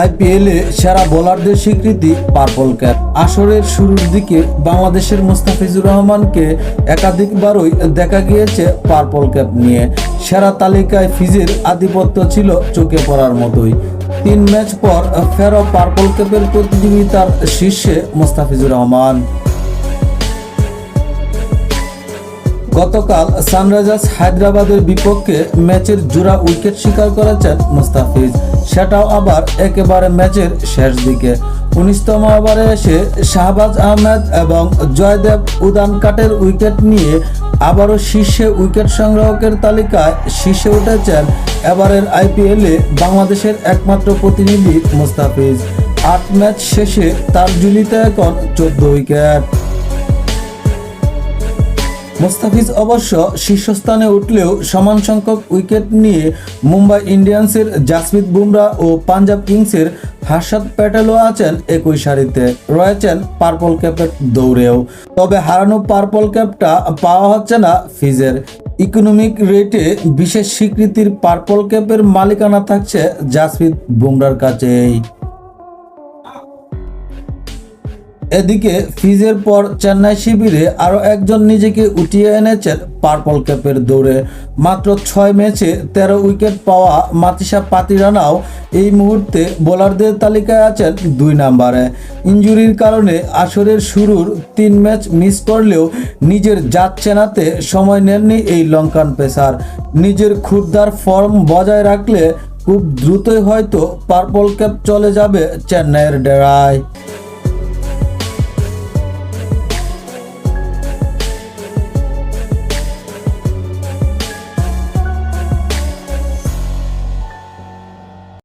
আইপিএলে সেরা বোলারদের স্বীকৃতি পার্পল ক্যাপ আসরের শুরুর দিকে বাংলাদেশের মুস্তাফিজুর রহমানকে একাধিকবারই দেখা গিয়েছে পার্পল ক্যাপ নিয়ে। সেরা তালিকায় ফিজের আধিপত্য ছিল চোখে পড়ার মতোই। তিন ম্যাচ পর ফেরো পার্পল ক্যাপের প্রতিযোগিতার শীর্ষে মুস্তাফিজুর রহমান। গতকাল সানরাইজার্স হায়দ্রাবাদের বিপক্ষে ম্যাচের জোড়া উইকেট শিকার করেছেন মুস্তাফিজ। সেটাও আবার একেবারে ম্যাচের শেষ দিকে। উনিশতম ওভারে এসে শাহবাজ আহমেদ এবং জয়দেব উদান কাটের উইকেট নিয়ে আবারও শীর্ষে উইকেট সংগ্রাহকের তালিকায় শীর্ষে উঠেছেন এবারের আইপিএলে বাংলাদেশের একমাত্র প্রতিনিধি মুস্তাফিজ। আট ম্যাচ শেষে তার জুলিতে এখন চোদ্দ উইকেট। মোস্তাফিজ অবশ্য শীর্ষস্থানে উঠলেও সমান সংখ্যক উইকেট নিয়ে মুম্বাই ইন্ডিয়ান্সের জাসপ্রীত বুমরা ও পাঞ্জাব কিংসের হার্ষদ প্যাটেলও আছেন একই সারিতে। রয়েছেন পার্পল ক্যাপের দৌড়েও। তবে হারানো পার্পল ক্যাপটা পাওয়া হচ্ছে না ফিজের। ইকোনমিক রেটে বিশেষ স্বীকৃতির পার্পল ক্যাপের মালিকানা থাকছে জাসপ্রীত বুমরার কাছেই। এদিকে ফিজের পর চেন্নাই শিবিরে আরও একজন নিজেকে উঠিয়ে এনেছেন পার্পল ক্যাপের দৌড়ে। মাত্র ছয় ম্যাচে তেরো উইকেট পাওয়া মাতিসা পাতিরানাও এই মুহূর্তে বোলারদের তালিকায় আছেন দুই নম্বরে। ইঞ্জুরির কারণে আসরের শুরুর তিন ম্যাচ মিস করলেও নিজের জাত চেনাতে সময় নেননি এই লঙ্কান পেসার। নিজের ক্ষুদ্রার ফর্ম বজায় রাখলে খুব দ্রুতই হয়তো পার্পল ক্যাপ চলে যাবে চেন্নাইয়ের ডেরায়।